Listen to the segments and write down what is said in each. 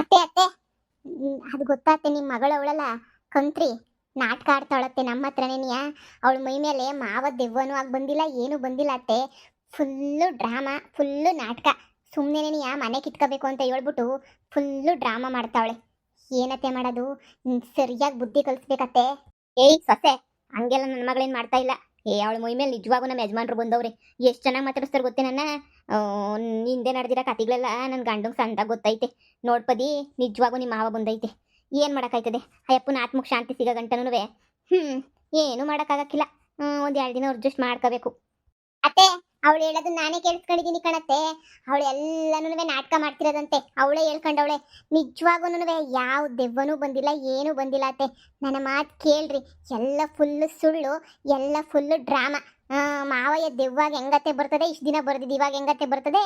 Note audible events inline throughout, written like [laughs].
ಅತ್ತೆ ಅತ್ತೆ. ಅದು ಗೊತ್ತಾತ್ತೆ ನಿಮ್ಮ ಮಗಳು ಅವಳಲ್ಲ. ಕಂತ್ರಿ, ನಾಟಕ ಆಡ್ತಾಳತ್ತೆ ನಮ್ಮ ಹತ್ರನೇನಿಯ ಅವಳ ಮೈ ಮೇಲೆ ಮಾವ ದೆವ್ವನೂ ಆಗಿ ಬಂದಿಲ್ಲ, ಏನೂ ಬಂದಿಲ್ಲ ಅತ್ತೆ. ಫುಲ್ಲು ಡ್ರಾಮಾ, ಫುಲ್ಲು ನಾಟಕ. ಸುಮ್ಮನೆನೇನಿಯ ಮನೆ ಕಿತ್ಕೋಬೇಕು ಅಂತ ಹೇಳ್ಬಿಟ್ಟು ಫುಲ್ಲು ಡ್ರಾಮಾ ಮಾಡ್ತಾವಳೆ. ಏನತ್ತೆ ಮಾಡೋದು? ಸರಿಯಾಗಿ ಬುದ್ಧಿ ಕಲಿಸ್ಬೇಕತ್ತೆ. ಏಯ್ ಸೊಸೆ, ಹಂಗೆಲ್ಲ ನನ್ನ ಮಗಳೇನು ಮಾಡ್ತಾ ಇಲ್ಲ. ಏ, ಅವಳ ಮೈ ಮೇಲೆ ನಿಜವಾಗೂ ನಮ್ಮ ಯಜಮಾನ್ರು ಬಂದವ್ರೆ. ಎಷ್ಟು ಚೆನ್ನಾಗಿ ಮಾತಾಡಿಸ್ತಾರೆ ಗೊತ್ತೇ ನನ್ನ? ಹಿಂದೆ ನಡೆದಿರೋ ಕತೆಗಳೆಲ್ಲ ನನ್ನ ಗಂಡಂಗೆ ಸಂದಾಗ ಗೊತ್ತೈತೆ. ನೋಡ್ಪದಿ ನಿಜವಾಗೂ ನಿಮ್ಮ ಮಾವ ಬಂದೈತೆ. ಏನು ಮಾಡೋಕ್ಕಾಯ್ತದೆ? ಅಯ್ಯಪ್ಪನ ಆತ್ಮಕ್ಕೆ ಶಾಂತಿ ಸಿಗೋ ಗಂಟನೂ ಹ್ಞೂ ಏನೂ ಮಾಡೋಕ್ಕಾಗಕ್ಕಿಲ್ಲ. ಒಂದು ಎರಡು ದಿನ ಅಡ್ಜಸ್ಟ್ ಮಾಡ್ಕೋಬೇಕು. ಅತ್ತೆ ಅವಳು ಹೇಳೋದು ನಾನೇ ಕೇಳಿಸ್ಕೊಂಡಿದ್ದೀನಿ ಕಣತ್ತೆ. ಅವಳು ಎಲ್ಲನೂ ನಾಟಕ ಮಾಡ್ತಿರೋದಂತೆ. ಅವಳೇ ಹೇಳ್ಕೊಂಡವಳೆ. ನಿಜವಾಗೂ ಯಾವ ದೆವ್ವನೂ ಬಂದಿಲ್ಲ, ಏನೂ ಬಂದಿಲ್ಲ ಅತ್ತೆ. ನನ್ನ ಮಾತು ಕೇಳ್ರಿ. ಎಲ್ಲ ಫುಲ್ಲು ಸುಳ್ಳು, ಎಲ್ಲ ಫುಲ್ಲು ಡ್ರಾಮಾ ಮಾವಯ್ಯ ದೆವ್ವಾಗ ಹೆಂಗತ್ತೆ ಬರ್ತದೆ, ಇಷ್ಟು ದಿನ ಬರ್ದಿದ್ದು ಇವಾಗ ಹೆಂಗತ್ತೆ ಬರ್ತದೆ,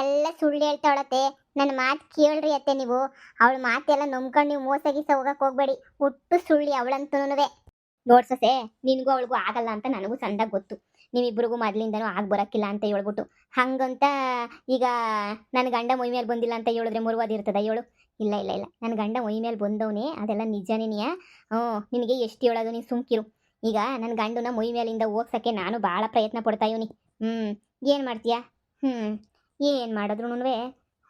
ಎಲ್ಲ ಸುಳ್ಳು ಹೇಳ್ತಾವಳತ್ತೆ ನನ್ನ ಮಾತು ಕೇಳ್ರಿ ಅತ್ತೆ ನೀವು. ಅವಳ ಮಾತೆಲ್ಲ ನಂಬ್ಕೊಂಡು ನೀವು ಮೋಸ ಗೀಸ ಹೋಗಕ್ಕೆ ಹೋಗ್ಬೇಡಿ. ಒಟ್ಟು ಸುಳ್ಳಿ ಅವಳಂತೂ ನೋಡ್ಸೋಸೆ ನಿನಗೂ ಅವಳಿಗೂ ಆಗಲ್ಲ ಅಂತ ನನಗೂ ಸಂದಾಗ ಗೊತ್ತು. ನೀವಿಬ್ಬರಿಗೂ ಮೊದಲಿಂದನೂ ಆಗಿ ಬರೋಕ್ಕಿಲ್ಲ ಅಂತ ಹೇಳ್ಬಿಟ್ಟು. ಹಂಗಂತ ಈಗ ನನ್ನ ಗಂಡ ಮೊಯ್ ಮೇಲೆ ಬಂದಿಲ್ಲ ಅಂತ ಹೇಳಿದ್ರೆ ಮುರುವಾದಿರ್ತದ ಹೇಳು. ಇಲ್ಲ ಇಲ್ಲ ಇಲ್ಲ. ನನ್ನ ಗಂಡ ಮೊಯ್ ಮೇಲೆ ಬಂದವನೇ, ಅದೆಲ್ಲ ನಿಜನೇನೆಯ ಹ್ಞೂ, ನಿನಗೆ ಎಷ್ಟು ಹೇಳೋದು ನೀನು ಸುಮ್ಕಿರು. ಈಗ ನನ್ನ ಗಂಡನ ಮೈ ಮೇಲಿಂದ ಹೋಗ್ಸೋಕ್ಕೆ ನಾನು ಭಾಳ ಪ್ರಯತ್ನ ಪಡ್ತಾ ಇವನಿ. ಹ್ಞೂ ಏನು ಮಾಡ್ತೀಯಾ? ಹ್ಞೂ ಏನು ಮಾಡಿದ್ರು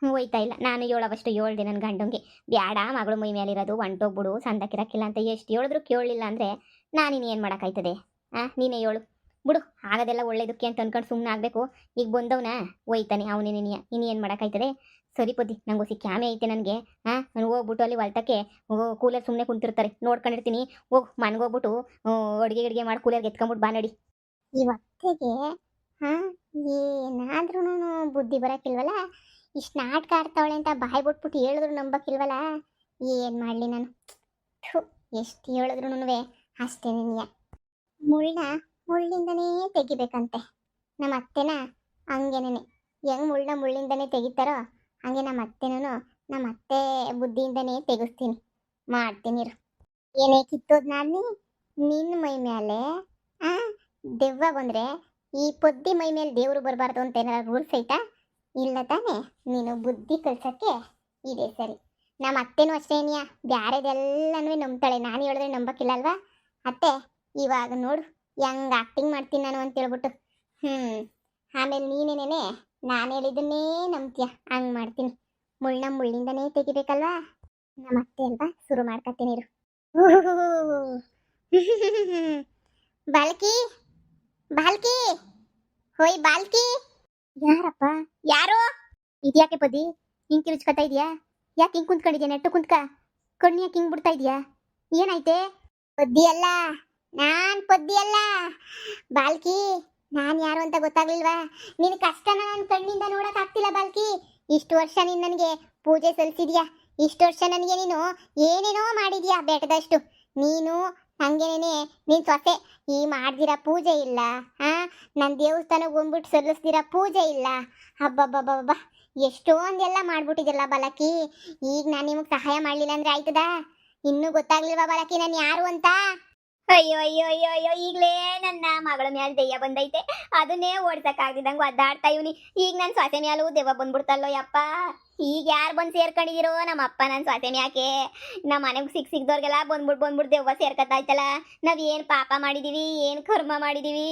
ಹೋಯ್ತಾ ಇಲ್ಲ. ನಾನು ಹೇಳೋವಷ್ಟು ಹೇಳ್ದೆ ನನ್ನ ಗಂಡಂಗೆ. ಬ್ಯಾಡ ಮಗಳು ಮೈ ಮೇಲಿರೋದು, ಹೊಂಟೋಗ್ಬಿಡು ಸಂದಕ್ಕಿರಕ್ಕಿಲ್ಲ ಅಂತ ಎಷ್ಟು ಹೇಳಿದ್ರು ಕೇಳಲಿಲ್ಲ ಅಂದರೆ ನಾನು ಏನು ಮಾಡೋಕ್ಕಾಯ್ತದೆ? ಹಾಂ ನೀನೇ ಹೇಳು. ಬಿಡು, ಆಗೋದೆಲ್ಲ ಒಳ್ಳೇದಕ್ಕೆ ಅಂತ ಅನ್ಕೊಂಡು ಸುಮ್ಮನೆ ಆಗಬೇಕು. ಈಗ ಬಂದವನ ಹೋಯ್ತಾನೆ ಅವನೇ ನಿನ್ನ ಇನ್ನು ಏನು ಮಾಡೋಕ್ಕಾಯ್ತದೆ? ಸರಿ ಪದಿ ನಂಗೆ ಹೊಸಿ ಕ್ಯಾಮೆ ಐತೆ ನನಗೆ. ಹಾಂ ನಾನು ಹೋಗ್ಬಿಟ್ಟು ಅಲ್ಲಿ ಹೊಲ್ತಕ್ಕೆ ಕೂಲರ್ ಸುಮ್ಮನೆ ಕುಂತಿರ್ತಾರೆ. ನೋಡ್ಕೊಂಡಿರ್ತೀನಿ. ಹೋಗು ಮನ್ಗೋಗ್ಬಿಟ್ಟು ಅಡುಗೆ ಗಿಡಿಗೆ ಮಾಡಿ ಕೂಲರ್ಗೆ ಎತ್ಕೊಂಬಿಟ್ಟು ಬಾ ನಡಿ. ಇವತ್ತಿಗೆ, ಹಾಂ ಏನಾದ್ರೂ ಬುದ್ಧಿ ಬರೋಕ್ಕಿಲ್ವಲ್ಲ? ಇಷ್ಟು ನಾಟಕ ಆಡ್ತಾವಳೆ ಅಂತ ಬಾಯ್ ಬಿಟ್ಬಿಟ್ಟು ಹೇಳಿದ್ರು ನಂಬಕ್ಕಿಲ್ವಲ್ಲ? ಏನು ಮಾಡಲಿ ನಾನು? ಎಷ್ಟು ಹೇಳಿದ್ರು ಅಷ್ಟೇ ನಿನ್ಯ ಮುಳ್ಳ ಮುಳ್ಳಿಂದನೇ ತೆಗಿಬೇಕಂತೆ. ನಮ್ಮ ಅತ್ತೆನ ಹಂಗೇನೆ ಹೆಂಗ್ ಮುಳ್ಳ ಮುಳ್ಳಿಂದನೇ ತೆಗಿತಾರೋ ಹಂಗೆ ನಮ್ಮ ಅತ್ತೆನೂ ನಮ್ಮ ಅತ್ತೆ ಬುದ್ಧಿಯಿಂದನೇ ತೆಗಿಸ್ತೀನಿ. ಮಾಡ್ತೀನಿ ಏನೇ ಕಿತ್ತೋದ್ ನಾನು ನಿನ್ನ ಮೈ ಮೇಲೆ ಆ, ದೆವ್ವ ಬಂದ್ರೆ ಈ ಪೊದ್ದಿ ಮೈ ಮೇಲೆ ದೇವರು ಬರಬಾರ್ದು ಅಂತ ಏನಾರ ರೂಲ್ಸ್ ಐತಾ? ಇಲ್ಲ ತಾನೆ, ನೀನು ಬುದ್ಧಿ ಕಲ್ಸಕ್ಕೆ ಇದೆ ಸರಿ. ನಮ್ಮ ಅತ್ತೆನೂ ಅಷ್ಟೇನಿಯ ಬ್ಯಾರೆದೆಲ್ಲನೂ ನಂಬ್ತಾಳೆ. ನಾನು ಹೇಳಿದ್ರೆ ನಂಬಕ್ಕಿಲ್ಲ ಅಲ್ವಾ? ಅತ್ತೆ, ಇವಾಗ ನೋಡು. ಹೆಂಗ್ ಆಕ್ಟಿಂಗ್ ಮಾಡ್ತೀನಿ ನಾನು ಅಂತ ಹೇಳ್ಬಿಟ್ಟು. ಹ್ಞೂ ಆಮೇಲೆ ನೀನೇನೇನೆ? ನಾನು ಹೇಳಿದ್ದನ್ನೇ ನಂಬ್ತೀಯ? ಹಂಗೆ ಮಾಡ್ತೀನಿ. ಮುಳ್ಳ ಮುಳ್ಳಿಂದನೇ ತೆಗಿಬೇಕಲ್ವಾ? ನಮ್ಮ ಅತ್ತೆ ಅಲ್ವಾ ಶುರು ಮಾಡ್ಕತ್ತೀನಿ ಇರು. [laughs] ಬಾಲ್ಕಿ? ಬಾಲ್ಕಿ? ಹೋಯ್ ಬಾಲ್ಕಿ. ಯಾರಪ್ಪ? ಯಾರು? ಇದ್ಯಾಕೆ ಪದಿ ಹಿಂಗ್ ಕಿರುಚ್ಕೊತಾ ಇದೆಯಾ? ಯಾಕೆ ಹಿಂಗ್ ಕುಂತ್ಕೊಂಡಿದ್ಯಾ ನೆಟ್ಟು ಕುಂತ್ಕ? ಕಣ್ಣು ಯಾಕೆ ಹಿಂಗ್ ಬಿಡ್ತಾ ಇದೆಯಾ? ಏನಾಯ್ತೆ? ಪದ್ದಿ ಅಲ್ಲ. ನಾನ್ ಪದ್ದಿ ಅಲ್ಲ. ಬಾಲ್ಕಿ, ನಾನ್ ಯಾರು ಅಂತ ಗೊತ್ತಾಗ್ಲಿಲ್ವಾ? ನಿನ್ ಕಷ್ಟನ ನನ್ನ ಕಣ್ಣಿಂದ ನೋಡಕ್ ಆಗ್ತಿಲ್ಲ ಬಾಲ್ಕಿ. ಇಷ್ಟು ವರ್ಷ ನೀನ್ ನನಗೆ ಪೂಜೆ ಸಲ್ಲಿಸಿದ್ಯಾ ಇಷ್ಟು ವರ್ಷ ನನಗೆ ನೀನು ಏನೇನೋ ಮಾಡಿದ್ಯಾ ಬೆಟ್ಟದಷ್ಟು ನೀನು ಹಂಗೇನೇನೆ ನೀನ್ ಸೊಸೆ ಈ ಮಾಡ್ದಿರ ಪೂಜೆ ಇಲ್ಲ, ಆ? ನನ್ನ ದೇವಸ್ಥಾನಕ್ಕೆ ಬಂದ್ಬಿಟ್ಟು ಸಲ್ಲಿಸ್ದಿರ ಪೂಜೆ ಇಲ್ಲ. ಹಬ್ಬಬ್ಬಬ್ಬಬ್ಬ ಎಷ್ಟೊಂದೆಲ್ಲ ಮಾಡ್ಬಿಟ್ಟಿದ್ಯಲ್ಲ ಬಾಲಕಿ. ಈಗ ನಾನು ನಿಮಗೆ ಸಹಾಯ ಮಾಡಲಿಲ್ಲ ಅಂದ್ರೆ ಆಯ್ತದ? ಇನ್ನೂ ಗೊತ್ತಾಗ್ಲಿಲ್ವಾ ಬಾಲಕಿ, ನಾನು ಯಾರು ಅಂತ? ಅಯ್ಯೋ ಅಯ್ಯೋ ಅಯ್ಯೋ ಅಯ್ಯೋ, ಈಗಲೇ ನನ್ನ ಮಗಳ ಮ್ಯಾಲ ದೆಯ್ಯ ಬಂದೈತೆ. ಅದನ್ನೇ ಓಡ್ಸಕ್ ಆಗ್ದಿದಂಗ ಒದ್ದಾಡ್ತಾ ಇವ್ನಿ. ಈಗ ನನ್ನ ಸೊಸೆ ಮ್ಯಾಲೂ ದೆವ್ವ ಬಂದ್ಬಿಡ್ತಲ್ಲೋ ಯಪ್ಪ. ಈಗ ಯಾರು ಬಂದು ಸೇರ್ಕೊಂಡಿದಿರೋ ನಮ್ಮ ಅಪ್ಪ ನನ್ನ ಸೊಸೆ ಮ್ಯಾಕೆ. ನಮ್ಮ ಮನೆಗೆ ಸಿಕ್ ಸಿಕ್ದವ್ರಿಗೆಲ್ಲ ಬಂದ್ಬಿಟ್ಟು ಬಂದ್ಬಿಟ್ಟು ದೆವ್ವ ಸೇರ್ಕತ್ತಾಯ್ತಲ್ಲ. ನಾವ್ ಏನ್ ಪಾಪ ಮಾಡಿದೀವಿ, ಏನ್ ಕರ್ಮ ಮಾಡಿದೀವಿ.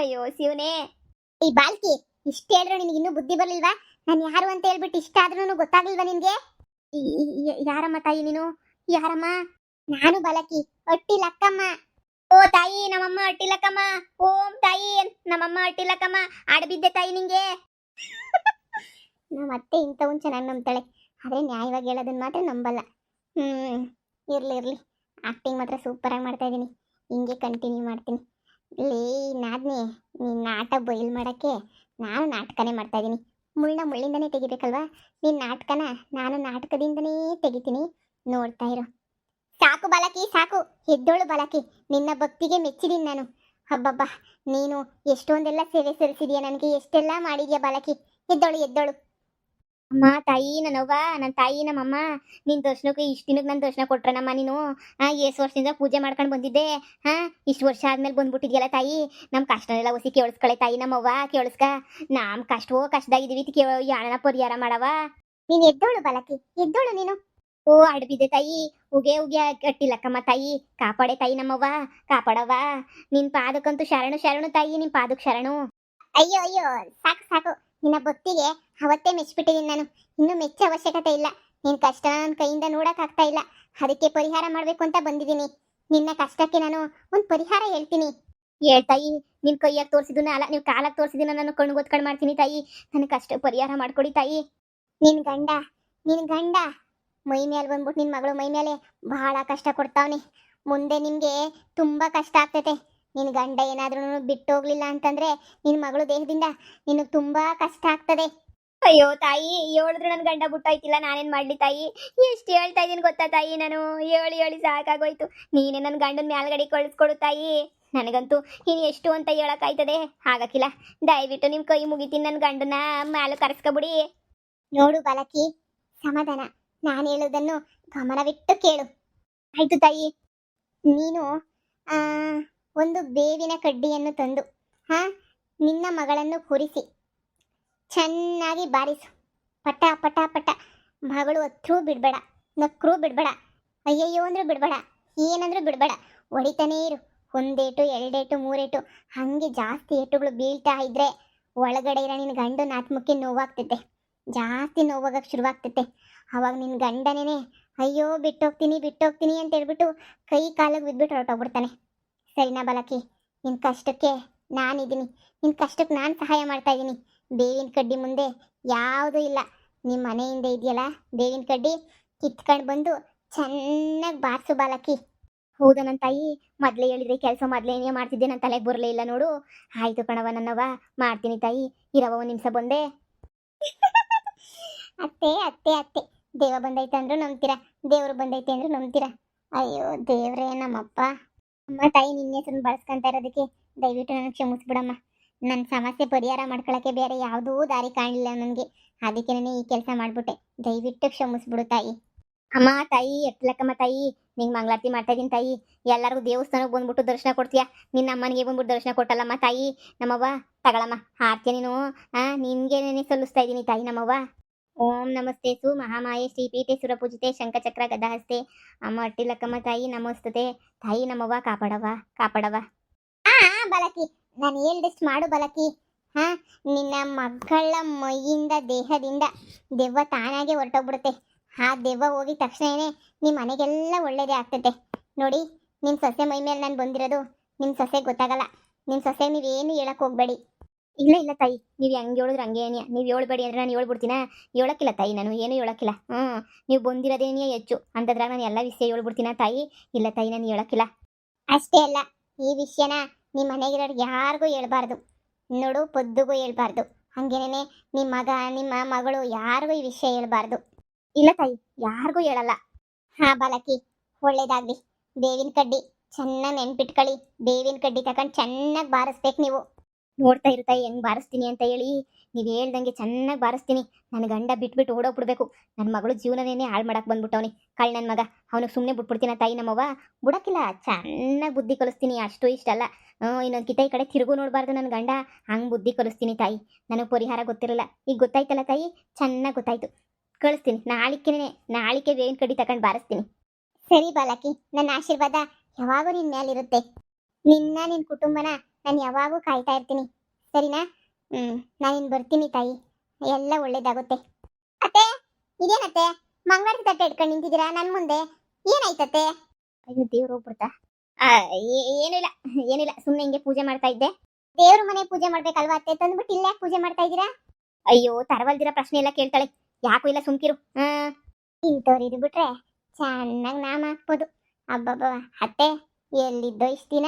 ಅಯ್ಯೋ, ಶಿವನೇ. ಈ ಬಾಲ್ಕಿ, ಇಷ್ಟ ಹೇಳಿದ್ರು ನಿನಗೆ ಇನ್ನೂ ಬುದ್ಧಿ ಬರ್ಲಿಲ್ವಾ? ನಾನು ಯಾರು ಅಂತ ಹೇಳ್ಬಿಟ್ಟು ಇಷ್ಟ ಆದ್ರೂ ಗೊತ್ತಾಗ್ಲಿಲ್ವಾ ನಿನ್ಗೆ? ಯಾರಮ್ಮ ತಾಯಿ ನೀನು? ಯಾರಮ್ಮ? ನಾನು ಬಾಲಕಿ ಅಟ್ಟಿ ಲಕ್ಕಮ್ಮ ಓ ತಾಯಿ, ನಮ್ಮಮ್ಮ ಅಟ್ಟಿಲಕ್ಕಮ್ಮ. ಓಂ ತಾಯಿ, ನಮ್ಮಮ್ಮ ಅಟ್ಟಿಲಕ್ಕಮ್ಮ. ಆಡಬಿದ್ದೆ ತಾಯಿ ನಿಂಗೆ. ನಮ್ಮ ಅತ್ತೆ ಇಂಥವನ್ ಚೆನ್ನಾಗಿ ನಂಬ್ತಾಳೆ. ಆದ್ರೆ ನ್ಯಾಯವಾಗಿ ಹೇಳೋದನ್ನ ಮಾತ್ರ ನಂಬಲ್ಲ. ಹ್ಮ್, ಇರ್ಲಿ ಇರ್ಲಿ. ಆಕ್ಟಿಂಗ್ ಮಾತ್ರ ಸೂಪರ್ ಆಗಿ ಮಾಡ್ತಾ ಇದೀನಿ. ಹಿಂಗೆ ಕಂಟಿನ್ಯೂ ಮಾಡ್ತೀನಿ. ಲೇ, ನಾದ್ನಿ ನಿನ್ನ ನಾಟ ಬಯಲ್ ಮಾಡಕ್ಕೆ ನಾನು ನಾಟಕನೇ ಮಾಡ್ತಾ ಇದ್ದೀನಿ ಮುಳ್ಳ ಮುಳ್ಳಿಂದನೇ ತೆಗಿಬೇಕಲ್ವಾ? ನಿನ್ನ ನಾಟಕನ ನಾನು ನಾಟಕದಿಂದನೇ ತೆಗಿತೀನಿ. ನೋಡ್ತಾ ಇರು. ಸಾಕು ಬಾಲಕಿ, ಸಾಕು. ಎದ್ದೋಳು ಬಾಲಕಿ. ನಿನ್ನ ಭಕ್ತಿಗೆ ಮೆಚ್ಚಿದೀನಿ ನಾನು. ಹಬ್ಬಬ್ಬ ನೀನು ಎಷ್ಟೊಂದೆಲ್ಲ ಸೇವೆ ಸಲ್ಲಿಸಿದೀಯ ನನಗೆ, ಎಷ್ಟೆಲ್ಲ ಮಾಡಿದ್ಯಾ ಬಾಲಕಿ. ಎದ್ದೋಳು ಎದ್ದೋಳು. ಅಮ್ಮ, ತಾಯಿ ನನ್ನವ್ವ ನನ್ನ ತಾಯಿ ನಮ್ಮಮ್ಮ ನಿನ್ನ ದರ್ಶನಕ್ಕೆ ಇಷ್ಟು ದಿನಕ್ಕೆ ನನ್ನ ದರ್ಶನ ಕೊಟ್ರನಮ್ಮ ನೀನು? ಹಾಂ ಎಷ್ಟು ವರ್ಷದಿಂದ ಪೂಜೆ ಮಾಡ್ಕೊಂಡು ಬಂದಿದ್ದೆ? ಹಾಂ ಇಷ್ಟು ವರ್ಷ ಆದಮೇಲೆ ಬಂದ್ಬಿಟ್ಟಿದ್ಯಲ್ಲ ತಾಯಿ? ನಮ್ಮ ಕಷ್ಟನೆಲ್ಲ ಹೊಸಿ ಕೇಳಿಸ್ಕೊಳ್ಳೆ ತಾಯಿ ನಮ್ಮವ್ವ ಕೇಳಿಸ್ಕ. ನಮ್ಮ ಕಷ್ಟವೋ ಕಷ್ಟದಾಗಿದ್ದೀವಿ ಕೇಳೋ ಯಾರನ ಪರಿಹಾರ ಮಾಡವ? ನೀನು ಎದ್ದೋಳು ಬಾಲಕಿ, ಎದ್ದೋಳು ನೀನು. ಓ ಅಡ್ಬಿದೆ ತಾಯಿ, ಉಗೆ ಉಗೆ ಕಟ್ಟಿಲ್ಲಕ್ಕಮ್ಮ ತಾಯಿ, ಕಾಪಾಡೆ ತಾಯಿ ನಮ್ಮವ್ವ, ಕಾಪಾಡವ್ವ. ನಿನ್ ಪಾದಕ್ಕಂತೂ ಶರಣು ಶರಣು ತಾಯಿ, ನಿನ್ ಪಾದಕ್ ಶರಣು. ಅಯ್ಯೋ ಅಯ್ಯೋ, ಸಾಕು ಸಾಕು. ನಿನ್ನ ಭಕ್ತಿಗೆ ಅವತ್ತೇ ಮೆಚ್ಚಿಬಿಟ್ಟಿದ್ದೀನಿ ನಾನು. ಇನ್ನು ಮೆಚ್ಚ ಅವಶ್ಯಕತೆ ಇಲ್ಲ. ನಿನ್ ಕಷ್ಟ ನನ್ನ ಕೈಯಿಂದ ನೋಡಕ್ ಆಗ್ತಾ ಇಲ್ಲ. ಅದಕ್ಕೆ ಪರಿಹಾರ ಮಾಡ್ಬೇಕು ಅಂತ ಬಂದಿದ್ದೀನಿ. ನಿನ್ನ ಕಷ್ಟಕ್ಕೆ ನಾನು ಒಂದ್ ಪರಿಹಾರ ಹೇಳ್ತೀನಿ. ಹೇಳ್ತಾಯಿ ನಿನ್ ಕೈಯಾಗ ತೋರಿಸಿದನ್ನ ಅಲ್ಲ, ನೀವು ಕಾಲಾಗ ತೋರ್ಸಿದಿನ ನಾನು ಕಣ್ಣು ಗೊತ್ಕಂಡ್ ಮಾಡ್ತೀನಿ ತಾಯಿ. ನನ್ನ ಕಷ್ಟ ಪರಿಹಾರ ಮಾಡ್ಕೊಡಿ ತಾಯಿ. ನಿನ್ ಗಂಡ ನಿನ್ ಗಂಡ. ಮೈ ಮೇಲೆ ಬಂದ್ಬಿಟ್ಟು ನಿನ್ನ ಮಗಳು ಮೈ ಮೇಲೆ ಬಹಳ ಕಷ್ಟ ಕೊಡ್ತಾವ್ನಿ. ಮುಂದೆ ನಿಮಗೆ ತುಂಬಾ ಕಷ್ಟ ಆಗ್ತೈತೆ. ನಿನ್ನ ಗಂಡ ಏನಾದ್ರೂ ಬಿಟ್ಟು ಹೋಗ್ಲಿಲ್ಲ ಅಂತಂದ್ರೆ ನಿನ್ನ ಮಗಳು ದೇಹದಿಂದ ನಿನಗೆ ತುಂಬಾ ಕಷ್ಟ ಆಗ್ತದೆ. ಅಯ್ಯೋ ತಾಯಿ ಹೇಳಿದ್ರು ನನ್ನ ಗಂಡ ಬಿಟ್ಟೋಯ್ತಿಲ್ಲ ನಾನೇನು ಮಾಡಲಿ ತಾಯಿ? ಎಷ್ಟು ಹೇಳ್ತಾ ಇದೀನಿ ಗೊತ್ತಾ ತಾಯಿ ನಾನು? ಹೇಳಿ ಹೇಳಿ ಸಾಕಾಗೋಯ್ತು. ನೀನೇ ನನ್ನ ಗಂಡನ ಮ್ಯಾಲ್ಗಡೆ ಕಳಿಸ್ಕೊಡು ತಾಯಿ. ನನಗಂತೂ ಇನ್ನು ಎಷ್ಟು ಅಂತ ಹೇಳೋಕ್ಕಾಯ್ತದೆ? ಆಗಕ್ಕಿಲ್ಲ ದಯವಿಟ್ಟು ನಿಮ್ಮ ಕೈ ಮುಗಿತೀನಿ ನನ್ನ ಗಂಡನ ಮ್ಯಾಲ ಕರೆಸ್ಕೊಬಿಡಿ. ನೋಡು ಬಾಲಕಿ ಸಮಾಧಾನ. ನಾನು ಹೇಳೋದನ್ನು ಗಮನವಿಟ್ಟು ಕೇಳು. ಆಯ್ತು ತಾಯಿ. ನೀನು ಆ, ಒಂದು ಬೇವಿನ ಕಡ್ಡಿಯನ್ನು ತಂದು ಹಾ ನಿನ್ನ ಮಗಳನ್ನು ಕುರಿಸಿ ಚೆನ್ನಾಗಿ ಬಾರಿಸು. ಪಟ ಪಟ ಪಟ. ಮಗಳು ಹತ್ರೂ ಬಿಡಬೇಡ ನಕ್ರೂ ಬಿಡಬೇಡ ಅಯ್ಯಯ್ಯೋ ಅಂದ್ರೂ ಬಿಡಬೇಡ ಏನಂದ್ರೂ ಬಿಡಬೇಡ. ಹೊಡಿತಾನೇ ಇರು. ಒಂದೇಟು ಎರಡೇಟು ಮೂರೇಟು ಹಾಗೆ ಜಾಸ್ತಿ ಏಟುಗಳು ಬೀಳ್ತಾ ಇದ್ರೆ ಒಳಗಡೆ ಇರೋ ನಿನ್ನ ಗಂಡು ನಾಟ್ಮುಖಿ ನೋವಾಗ್ತೈತೆ ಜಾಸ್ತಿ ನೋವಾಗಕ್ಕೆ ಶುರುವಾಗ್ತೈತೆ. ಅವಾಗ ನಿನ್ನ ಗಂಡನೇ ಅಯ್ಯೋ, ಬಿಟ್ಟೋಗ್ತೀನಿ ಬಿಟ್ಟೋಗ್ತೀನಿ ಅಂತ ಹೇಳ್ಬಿಟ್ಟು ಕೈ ಕಾಲಿಗೆ ಬಿದ್ಬಿಟ್ಟು ಹೊರಟೋಗ್ಬಿಡ್ತಾನೆ. ಸರಿನಾ ಬಾಲಕಿ ನಿನ್ನ ಕಷ್ಟಕ್ಕೆ ನಾನಿದ್ದೀನಿ. ನಿನ್ನ ಕಷ್ಟಕ್ಕೆ ನಾನು ಸಹಾಯ ಮಾಡ್ತಾ ಇದ್ದೀನಿ. ಬೇವಿನ ಕಡ್ಡಿ ಮುಂದೆ ಯಾವುದೂ ಇಲ್ಲ. ನಿಮ್ಮ ಮನೆಯಿಂದ ಇದೆಯಲ್ಲ, ಬೇವಿನ ಕಡ್ಡಿ? ಕಿತ್ಕೊಂಡು ಬಂದು ಚೆನ್ನಾಗಿ ಬಾರಿಸು ಬಾಲಕಿ. ಹೌದಾ ನನ್ನ ತಾಯಿ, ಮೊದಲೇ ಹೇಳಿದ್ರೆ ಕೆಲಸ ಮೊದಲೇನೇ ಮಾಡ್ತಿದ್ದೆ ನನ್ನ ತಲೆಗೆ ಬರಲೇ ಇಲ್ಲ ನೋಡು. ಆಯ್ತು ಕಣವ ನನ್ನವ ಮಾಡ್ತೀನಿ ತಾಯಿ. ಇರವ ಒಂದು ನಿಮಿಷ ಬಂದೆ. [laughs] ಅತ್ತೆ ಅತ್ತೆ ಅತ್ತೆ. ದೇವ ಬಂದೈತೆ ಅಂದ್ರೂ ನಂಬ್ತೀರಾ? ದೇವ್ರು ಬಂದೈತೆ ಅಂದ್ರೂ ನಂಬ್ತೀರಾ? ಅಯ್ಯೋ, ದೇವ್ರೇ ನಮ್ಮಪ್ಪ. ಅಮ್ಮ, ತಾಯಿ ನಿನ್ನ ಹೆಸರು ಬಳಸ್ಕೊಂತ ಇರೋದಕ್ಕೆ ದಯವಿಟ್ಟು ನನಗೆ ಕ್ಷಮಿಸ್ಬಿಡಮ್ಮ. ನನ್ನ ಸಮಸ್ಯೆ ಪರಿಹಾರ ಮಾಡ್ಕೊಳಕ್ಕೆ ಬೇರೆ ಯಾವುದೂ ದಾರಿ ಕಾಣಲಿಲ್ಲ ನನಗೆ. ಅದಕ್ಕೆ ನಾನು ಈ ಕೆಲಸ ಮಾಡ್ಬಿಟ್ಟೆ. ದಯವಿಟ್ಟು ಕ್ಷಮಿಸ್ಬಿಡು, ತಾಯಿ. ಅಮ್ಮ, ತಾಯಿ, ಎತ್ತಲಕ್ಕಮ್ಮ, ತಾಯಿ. ನಿಂಗೆ ಮಂಗಳಾರತಿ ಮಾಡ್ತಾ ತಾಯಿ. ಎಲ್ಲರಿಗೂ ದೇವಸ್ಥಾನಕ್ಕೆ ಬಂದ್ಬಿಟ್ಟು ದರ್ಶನ ಕೊಡ್ತೀಯ? ನಿನ್ನ ಅಮ್ಮನಿಗೆ ಬಂದ್ಬಿಟ್ಟು ದರ್ಶನ ಕೊಟ್ಟಲ್ಲಮ್ಮ, ತಾಯಿ? ನಮ್ಮವ್ವ, ತಗೊಳಮ್ಮ, ಆರ್ತಿಯ ನೀನು, ಆ ನಿನಗೆ ನೆನೆ ಸಲ್ಲಿಸ್ತಾ ಇದ್ದೀನಿ, ತಾಯಿ, ನಮ್ಮವ್ವ. ಓಂ ನಮಸ್ತೆ ಸು ಮಹಾಮಾಯೆ ಶ್ರೀಪೀಠೆ ಸುರಪೂಜಿತೆ ಶಂಖಚಕ್ರ ಗದಾಹಸ್ತೆ. ಅಮ್ಮ ಅಟ್ಟಿಲಕ್ಕಮ್ಮ ತಾಯಿ ನಮಸ್ತತೆ. ತಾಯಿ ನಮ್ಮವ್ವ ಕಾಪಾಡವ ಕಾಪಾಡವ ಆ, ಬಲಕಿ. ನಾನು ಹೇಳ್ದಷ್ಟು ಮಾಡು ಬಲಕಿ. ಹಾ, ನಿನ್ನ ಮಕ್ಕಳ ಮೈಯಿಂದ, ದೇಹದಿಂದ ದೆವ್ವ ತಾನಾಗೆ ಹೊರಟೋಗ್ಬಿಡುತ್ತೆ. ಆ ದೆವ್ವ ಹೋಗಿ ತಕ್ಷಣನೇ ನಿಮ್ಮ ಮನೆಗೆಲ್ಲ ಒಳ್ಳೇದೇ ಆಗ್ತೈತೆ. ನೋಡಿ ನಿಮ್ಮ ಸೊಸೆ ಮೈ ಮೇಲೆ ನಾನು ಬಂದಿರೋದು. ನಿಮ್ಮ ಸೊಸೆ ಗೊತ್ತಾಗಲ್ಲ. ನಿಮ್ಮ ಸೊಸೆ ನೀವೇನು ಹೇಳಕ್ ಹೋಗ್ಬೇಡಿ. ಇಲ್ಲ ಇಲ್ಲ ತಾಯಿ. ನೀವು ಹೆಂಗೆ ಹೇಳಿದ್ರೆ ಹಂಗೆ ಏನಿಯ ನೀವು ಹೇಳ್ಬೇಡಿ ಅಂದ್ರೆ ನಾನು ಹೇಳ್ಬಿಡ್ತೀನ ಹೇಳಕ್ಕಿಲ್ಲ ತಾಯಿ, ನಾನು ಏನು ಹೇಳಕ್ಕಿಲ್ಲ ಹ್ಞೂ ನೀವು ಬಂದಿರೋದೇನೇ ಹೆಚ್ಚು. ಅಂತದ್ರಾಗ ನಾನು ಎಲ್ಲ ವಿಷಯ ಹೇಳ್ಬಿಡ್ತೀನ ತಾಯಿ? ಇಲ್ಲ ತಾಯಿ, ನಾನು ಹೇಳಕ್ಕಿಲ್ಲ ಅಷ್ಟೇ ಅಲ್ಲ, ಈ ವಿಷಯನ ನಿಮ್ಮ ಮನೆಗಿರೋರು ಯಾರಿಗೂ ಹೇಳ್ಬಾರ್ದು. ನೋಡು, ಪೊದ್ದುಗೂ ಹೇಳ್ಬಾರ್ದು. ಹಂಗೇನೇ ನಿಮ್ಮ ಮಗ, ನಿಮ್ಮ ಮಗಳು ಯಾರಿಗೂ ಈ ವಿಷಯ ಹೇಳ್ಬಾರ್ದು. ಇಲ್ಲ ತಾಯಿ, ಯಾರಿಗೂ ಹೇಳಲ್ಲ. ಹಾ, ಬಾಲಕಿ, ಒಳ್ಳೇದಾಗ್ಲಿ. ಬೇವಿನ ಕಡ್ಡಿ, ಚೆನ್ನಾಗಿ ನೆನ್ಪಿಟ್ಕೊಳ್ಳಿ ಬೇವಿನ ಕಡ್ಡಿ ತಗೊಂಡು ಚೆನ್ನಾಗಿ ಬಾರಿಸ್ಬೇಕು ನೀವು. ನೋಡ್ತಾ ಇರ್ತೈ ಹೆಂಗ್ ಬಾರಿಸ್ತೀನಿ ಅಂತ ಹೇಳಿ ನೀವು ಹೇಳ್ದಂಗೆ ಚೆನ್ನಾಗಿ ಬಾರಿಸ್ತೀನಿ. ನನ್ನ ಗಂಡ ಬಿಟ್ಬಿಟ್ಟು ಓಡೋಗ್ಬಿಡ್ಬೇಕು. ನನ್ನ ಮಗಳು ಜೀವನನೇ ಹಾಳು ಮಾಡಕ್ ಬಂದ್ಬಿಟ್ಟವನಿ. ಕಳ್ ನನ್ನ ಮಗ. ಅವನಿಗೆ ಸುಮ್ಮನೆ ಬಿಟ್ಬಿಡ್ತೀನ ತಾಯಿ ನಮ್ಮವ್ವ? ಬಿಡಕ್ಕಿಲ್ಲ. ಚೆನ್ನಾಗಿ ಬುದ್ಧಿ ಕಲಿಸ್ತೀನಿ. ಅಷ್ಟು ಇಷ್ಟ ಅಲ್ಲ. ಹ್ಞೂ ಇನ್ನೊಂದು ಕಿತ ಈ ಕಡೆ ತಿರುಗು ನೋಡಬಾರ್ದು ನನ್ನ ಗಂಡ. ಹಂಗೆ ಬುದ್ಧಿ ಕಲಿಸ್ತೀನಿ ತಾಯಿ. ನನಗೆ ಪರಿಹಾರ ಗೊತ್ತಿರಲ್ಲ. ಈಗ ಗೊತ್ತಾಯ್ತಲ್ಲ ತಾಯಿ? ಚೆನ್ನಾಗಿ ಗೊತ್ತಾಯ್ತು. ಕಳಿಸ್ತೀನಿ. ನಾಳಿಕೆನೇ ನಾಳಿಕೆ ಬೇವಿನ ಕಡಿ ತಗೊಂಡು ಬಾರಿಸ್ತೀನಿ. ಸರಿ ಬಾಲಕಿ. ನನ್ನ ಆಶೀರ್ವಾದ ಯಾವಾಗೂ ನಿನ್ನ ಮೇಲಿರುತ್ತೆ ನಿನ್ನ ನಿನ್ನ ಕುಟುಂಬನ ನಾನು ಯಾವಾಗೂ ಕಾಯ್ತಾ ಇರ್ತೀನಿ. ಸರಿನಾ? ಹ್ಞೂ ನಾನಿನ್ ಬರ್ತೀನಿ ತಾಯಿ. ಎಲ್ಲ ಒಳ್ಳೇದಾಗುತ್ತೆ. ಅತ್ತೆ ಇದೇನತ್ತೆ? ಮಂಗಳಾರತಿ ತಟ್ಟೆ ಇಟ್ಕೊಂಡು ನಿಂತಿದ್ದೀರಾ? ನನ್ನ ಮುಂದೆ. ಏನಾಯ್ತತ್ತೆ? ಅಯ್ಯೋ ದೇವ್ರು ಹೋಗ್ಬಿಡ್ತಾ. ಏನಿಲ್ಲ ಏನಿಲ್ಲ ಸುಮ್ಮನೆ ಹಿಂಗೆ ಪೂಜೆ ಮಾಡ್ತಾ ಇದ್ದೆ. ದೇವ್ರ ಮನೆ ಪೂಜೆ ಮಾಡ್ಬೇಕಲ್ವಾ ಅತ್ತೆ? ತಂದ್ಬಿಟ್ಟು ಇಲ್ಲೇ ಪೂಜೆ ಮಾಡ್ತಾ ಇದ್ದೀರಾ? ಅಯ್ಯೋ ತರವಲ್ದಿರ ಪ್ರಶ್ನೆ ಎಲ್ಲ ಕೇಳ್ತಾಳೆ. ಯಾಕೂ ಇಲ್ಲ ಸುಮ್ಕಿರು. ಹ್ಮ್ ಇಂಥವ್ರು ಇದು ಬಿಟ್ರೆ ಚೆನ್ನಾಗಿ ನಾಮ ಹಾಕ್ಬೋದು. ಅಬ್ಬಬ್ಬ ಅತ್ತೆ ಎಲ್ಲಿದ್ದೋ ಇಷ್ಟು ದಿನ.